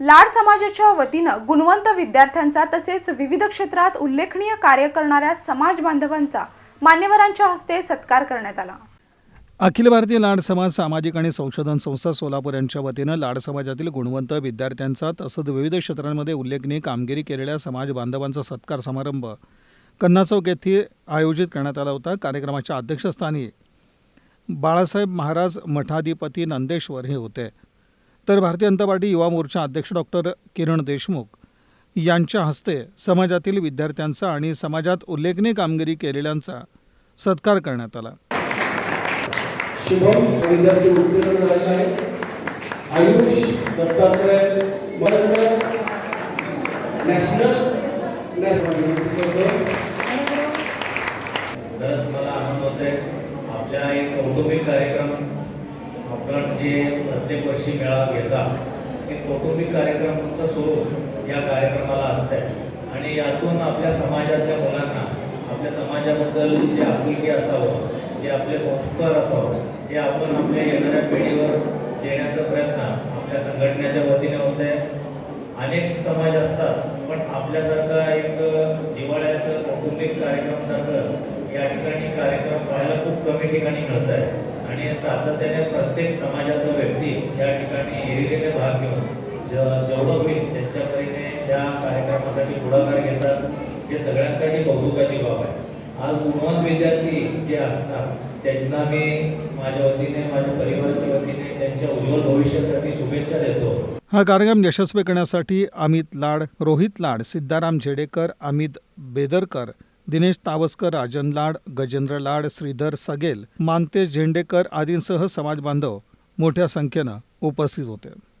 लाड समाजाच्या वतीनं गुणवंत विद्यार्थ्यांचा तसेच विविध क्षेत्रात उल्लेखनीय कार्य करणाऱ्या समाज बांधवांचा मान्यवरांच्या हस्ते सत्कार करण्यात आला. अखिल भारतीय लाड समाज सामाजिक आणि संशोधन संस्था सोलापूर यांच्या वतीनं लाड समाजातील गुणवंत विद्यार्थ्यांचा तसंच विविध क्षेत्रांमध्ये उल्लेखनीय कामगिरी केलेल्या समाज बांधवांचा सत्कार समारंभ कन्ना चौक येथे आयोजित करण्यात आला होता. कार्यक्रमाच्या अध्यक्षस्थानी बाळासाहेब महाराज मठाधिपती नंदेश्वर हे होते. तर भारतीय जनता पार्टी युवा मोर्चा अध्यक्ष डॉक्टर किरण देशमुख यांच्या हस्ते समाजातील विद्यार्थ्यांचा आणि समाजात उल्लेखनीय कामगिरी केलेल्यांचा सत्कार करण्यात आला. शुभम विद्यार्थी उत्तीर्ण झालेला आहे. आयुष दत्तात्रय मरंकर नॅशनल नॅशनल खरंच मला आनंद होत आपल्या एक कौटुंबिक कार्यक्रम आपण जे प्रत्येक वर्षी मेळावा घेतात. एक कौटुंबिक कार्यक्रमाचं स्वरूप या कार्यक्रमाला असतं आणि यातून आपल्या समाजातल्या मुलांना आपल्या समाजाबद्दल जे आपुलकी असावं जे आपले संस्कार असावं ते आपण आपल्या येणाऱ्या पिढीवर देण्याचा प्रयत्न आपल्या संघटनेच्या वतीने होत आहे. अनेक समाज असतात पण आपल्यासारखा एक जिव्हाळ्याचं कौटुंबिक कार्यक्रमसारखं या ठिकाणी कार्यक्रम पाहायला खूप कमी ठिकाणी मिळत आहे आणि सातत्याने प्रत्येक समाजाचा व्यक्ती या ठिकाणी हिरिरीने भाग घेऊन ज- जेवढं होईल त्यांच्या परीने त्या कार्यक्रमासाठी पुढाकार घेतात. हे सगळ्यांसाठी कौतुकाची बाब आहे. आज गुणवंत विद्यार्थी जे असतात त्यांना मी माझ्या वतीने माझ्या परिवाराच्या वतीने त्यांच्या उज्ज्वल भविष्यासाठी शुभेच्छा देतो. हा कार्यक्रम यशस्वी करण्यासाठी अमित लाड रोहित लाड सिद्धाराम झेडेकर अमित बेदरकर दिनेश तावस्कर राजन लाड गजेंद्र लाड श्रीधर सगेल मानतेश झेंडेकर आदींसह समाज बांधव मोठ्या संख्येनं उपस्थित होते.